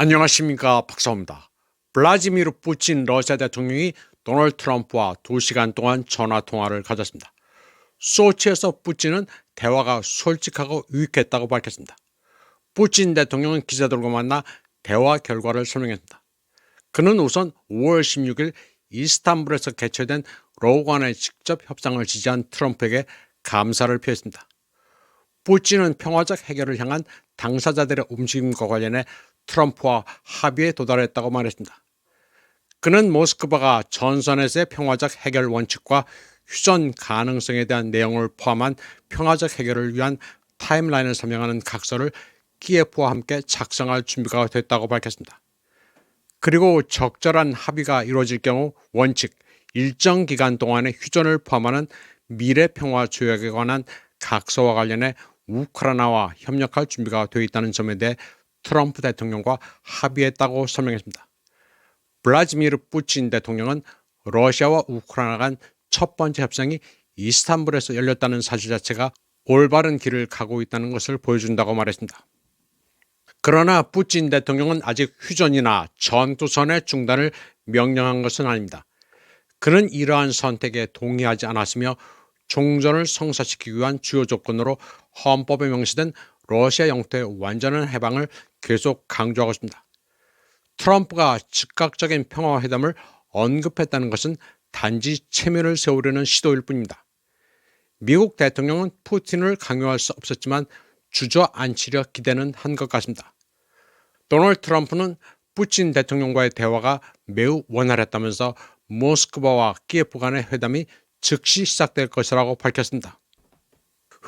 안녕하십니까 박사입니다. 블라지미르 푸친 러시아 대통령이 도널드 트럼프와 2시간 동안 전화 통화를 가졌습니다. 소치에서 푸친은 대화가 솔직하고 유익했다고 밝혔습니다. 푸친 대통령은 기자들과 만나 대화 결과를 설명했습니다. 그는 우선 5월 16일 이스탄불에서 개최된 로관의 직접 협상을 지지한 트럼프에게 감사를 표했습니다. 푸친은 평화적 해결을 향한 당사자들의 움직임과 관련해 트럼프와 합의에 도달했다고 말했습니다. 그는 모스크바가 전선에서의 평화적 해결 원칙과 휴전 가능성에 대한 내용을 포함한 평화적 해결을 위한 타임라인을 설명하는 각서를 키예프와 함께 작성할 준비가 됐다고 밝혔습니다. 그리고 적절한 합의가 이루어질 경우 원칙 일정 기간 동안의 휴전을 포함하는 미래 평화 조약에 관한 각서와 관련해 우크라이나와 협력할 준비가 되어 있다는 점에 대해 트럼프 대통령과 합의했다고 설명했습니다. 블라지미르 푸친 대통령은 러시아와 우크라이나 간 첫 번째 협상이 이스탄불에서 열렸다는 사실 자체가 올바른 길을 가고 있다는 것을 보여준다고 말했습니다. 그러나 푸친 대통령은 아직 휴전이나 전투선의 중단을 명령한 것은 아닙니다. 그는 이러한 선택에 동의하지 않았으며 종전을 성사시키기 위한 주요 조건으로 헌법에 명시된 러시아 영토의 완전한 해방을 계속 강조하고 있습니다. 트럼프가 즉각적인 평화회담을 언급했다는 것은 단지 체면을 세우려는 시도일 뿐입니다. 미국 대통령은 푸틴을 강요할 수 없었지만 주저앉히려 기대는 한 것 같습니다. 도널드 트럼프는 푸틴 대통령과의 대화가 매우 원활했다면서 모스크바와 키예프 간의 회담이 즉시 시작될 것이라고 밝혔습니다.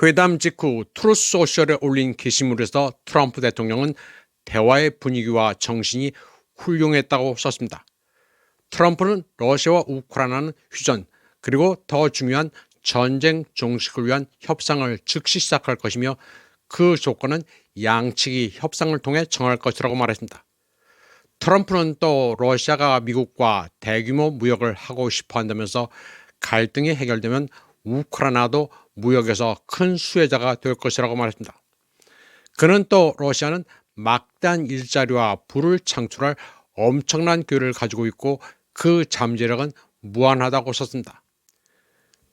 회담 직후 트루스 소셜에 올린 게시물에서 트럼프 대통령은 대화의 분위기와 정신이 훌륭했다고 썼습니다. 트럼프는 러시아와 우크라이나는 휴전 그리고 더 중요한 전쟁 종식을 위한 협상을 즉시 시작할 것이며 그 조건은 양측이 협상을 통해 정할 것이라고 말했습니다. 트럼프는 또 러시아가 미국과 대규모 무역을 하고 싶어 한다면서 갈등이 해결되면 우크라이나도 무역에서 큰 수혜자가 될 것이라고 말했습니다. 그는 또 러시아는 막대한 일자리와 부를 창출할 엄청난 기회를 가지고 있고 그 잠재력은 무한하다고 썼습니다.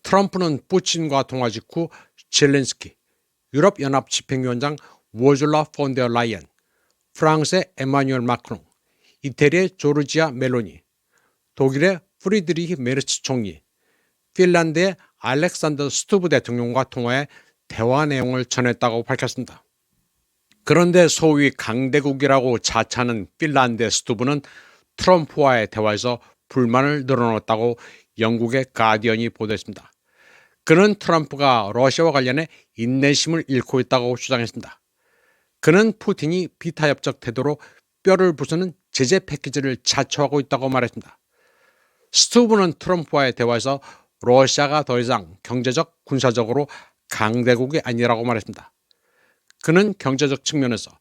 트럼프는 푸틴과 통화 직후 젤렌스키, 유럽연합 집행위원장 워줄라 폰데어 라이언, 프랑스의 에마뉴엘 마크롱, 이태리의 조르지아 멜로니, 독일의 프리드리히 메르츠 총리, 핀란드의 알렉산더 스투브 대통령과 통화해 대화 내용을 전했다고 밝혔습니다. 그런데 소위 강대국이라고 자처하는 핀란드의 스투브는 트럼프와의 대화에서 불만을 늘어놓았다고 영국의 가디언이 보도했습니다. 그는 트럼프가 러시아와 관련해 인내심을 잃고 있다고 주장했습니다. 그는 푸틴이 비타협적 태도로 뼈를 부수는 제재 패키지를 자초하고 있다고 말했습니다. 스투브는 트럼프와의 대화에서 러시아가 더 이상 경제적, 군사적으로 강대국이 아니라고 말했습니다. 그는 경제적 측면에서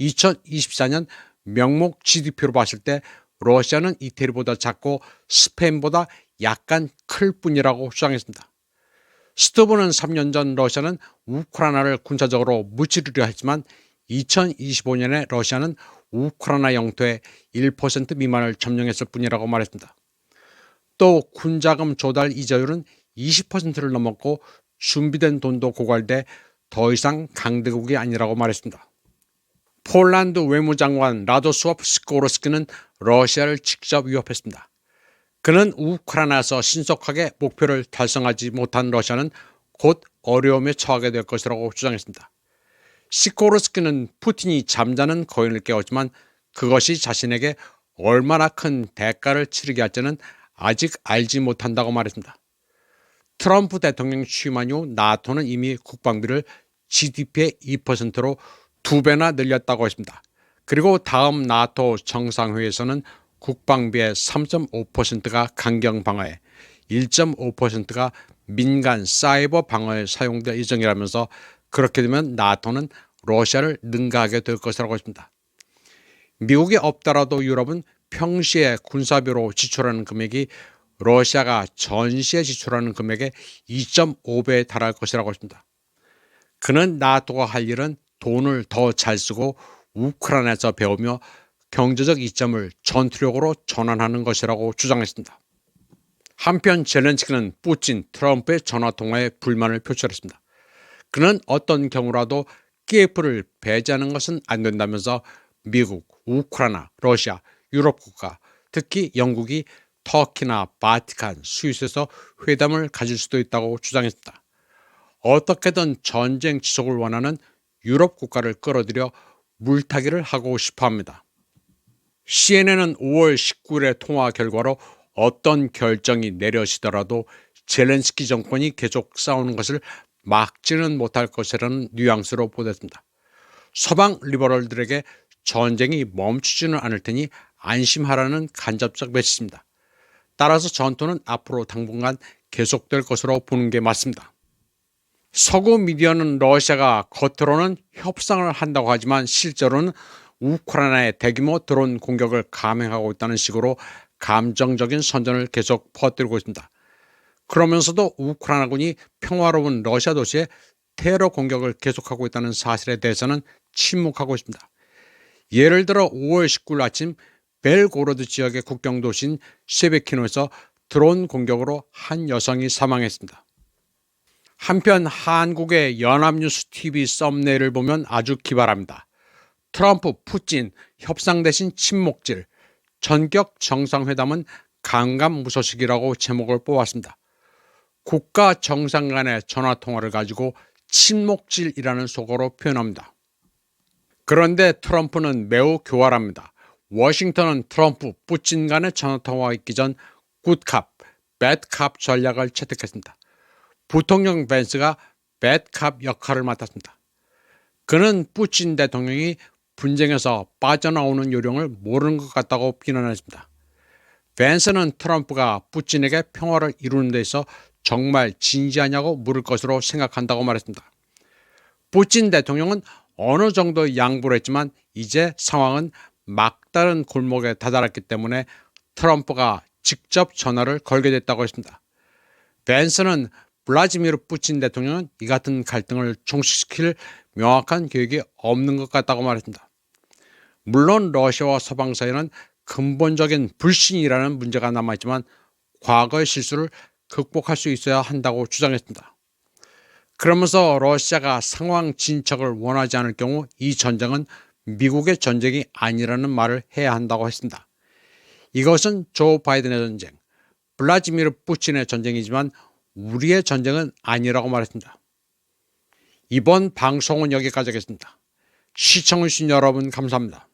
2024년 명목 GDP로 봤을 때 러시아는 이태리보다 작고 스페인보다 약간 클 뿐이라고 주장했습니다. 스토브는 3년 전 러시아는 우크라이나를 군사적으로 무찌르려 했지만 2025년에 러시아는 우크라이나 영토의 1% 미만을 점령했을 뿐이라고 말했습니다. 또 군자금 조달 이자율은 20%를 넘었고 준비된 돈도 고갈돼 더 이상 강대국이 아니라고 말했습니다. 폴란드 외무장관 라도스와프 스코르스키는 러시아를 직접 위협했습니다. 그는 우크라이나에서 신속하게 목표를 달성하지 못한 러시아는 곧 어려움에 처하게 될 것이라고 주장했습니다. 시코르스키는 푸틴이 잠자는 거인을 깨웠지만 그것이 자신에게 얼마나 큰 대가를 치르게 할지는 아직 알지 못한다고 말했습니다. 트럼프 대통령 취임한 이후 나토는 이미 국방비를 GDP의 2%로 두 배나 늘렸다고 했습니다. 그리고 다음 나토 정상회의에서는 국방비의 3.5%가 강경 방어에 1.5%가 민간 사이버 방어에 사용될 예정이라면서 그렇게 되면 나토는 러시아를 능가하게 될 것이라고 했습니다. 미국이 없더라도 유럽은 평시에 군사비로 지출하는 금액이 러시아가 전시에 지출하는 금액의 2.5배에 달할 것이라고 했습니다. 그는 나토가 할 일은 돈을 더 잘 쓰고 우크라이나에서 배우며 경제적 이점을 전투력으로 전환하는 것이라고 주장했습니다. 한편 젤렌스키는 putin 트럼프의 전화 통화에 불만을 표출했습니다. 그는 어떤 경우라도 키예프를 배제하는 것은 안 된다면서 미국, 우크라이나, 러시아, 유럽 국가, 특히 영국이 터키나 바티칸, 스위스에서 회담을 가질 수도 있다고 주장했습니다. 어떻게든 전쟁 지속을 원하는 유럽 국가를 끌어들여 물타기를 하고 싶어 합니다. CNN은 5월 19일의 통화 결과로 어떤 결정이 내려지더라도 젤렌스키 정권이 계속 싸우는 것을 막지는 못할 것이라는 뉘앙스로 보냈습니다. 서방 리버럴들에게 전쟁이 멈추지는 않을 테니 안심하라는 간접적 메시지입니다. 따라서 전투는 앞으로 당분간 계속될 것으로 보는 게 맞습니다. 서구 미디어는 러시아가 겉으로는 협상을 한다고 하지만 실제로는 우크라이나의 대규모 드론 공격을 감행하고 있다는 식으로 감정적인 선전을 계속 퍼뜨리고 있습니다. 그러면서도 우크라이나군이 평화로운 러시아 도시에 테러 공격을 계속하고 있다는 사실에 대해서는 침묵하고 있습니다. 예를 들어 5월 19일 아침 벨고로드 지역의 국경 도시인 셰베키노에서 드론 공격으로 한 여성이 사망했습니다. 한편 한국의 연합뉴스 TV 썸네일을 보면 아주 기발합니다. 트럼프, 푸틴 협상 대신 침묵질, 전격 정상회담은 강감무소식이라고 제목을 뽑았습니다. 국가 정상 간의 전화 통화를 가지고 침묵질이라는 속어로 표현합니다. 그런데 트럼프는 매우 교활합니다. 워싱턴은 트럼프, 푸틴 간의 전화통화가 있기 전 굿캅, 배드캅 전략을 채택했습니다. 부통령 벤스가 배드캅 역할을 맡았습니다. 그는 푸틴 대통령이 분쟁에서 빠져나오는 요령을 모르는 것 같다고 비난했습니다. 벤스는 트럼프가 푸틴에게 평화를 이루는 데 있어 정말 진지하냐고 물을 것으로 생각한다고 말했습니다. 푸틴 대통령은 어느 정도 양보를 했지만 이제 상황은 막다른 골목에 다다랐기 때문에 트럼프가 직접 전화를 걸게 됐다고 했습니다. 벤스는 블라지미르 푸틴 대통령은 이 같은 갈등을 종식시킬 명확한 계획이 없는 것 같다고 말했습니다. 물론 러시아와 서방 사이에는 근본적인 불신이라는 문제가 남아있지만 과거의 실수를 극복할 수 있어야 한다고 주장했습니다. 그러면서 러시아가 상황 진척을 원하지 않을 경우 이 전쟁은 미국의 전쟁이 아니라는 말을 해야 한다고 했습니다. 이것은 조 바이든의 전쟁, 블라지미르 푸틴의 전쟁이지만 우리의 전쟁은 아니라고 말했습니다. 이번 방송은 여기까지 하겠습니다. 시청해주신 여러분 감사합니다.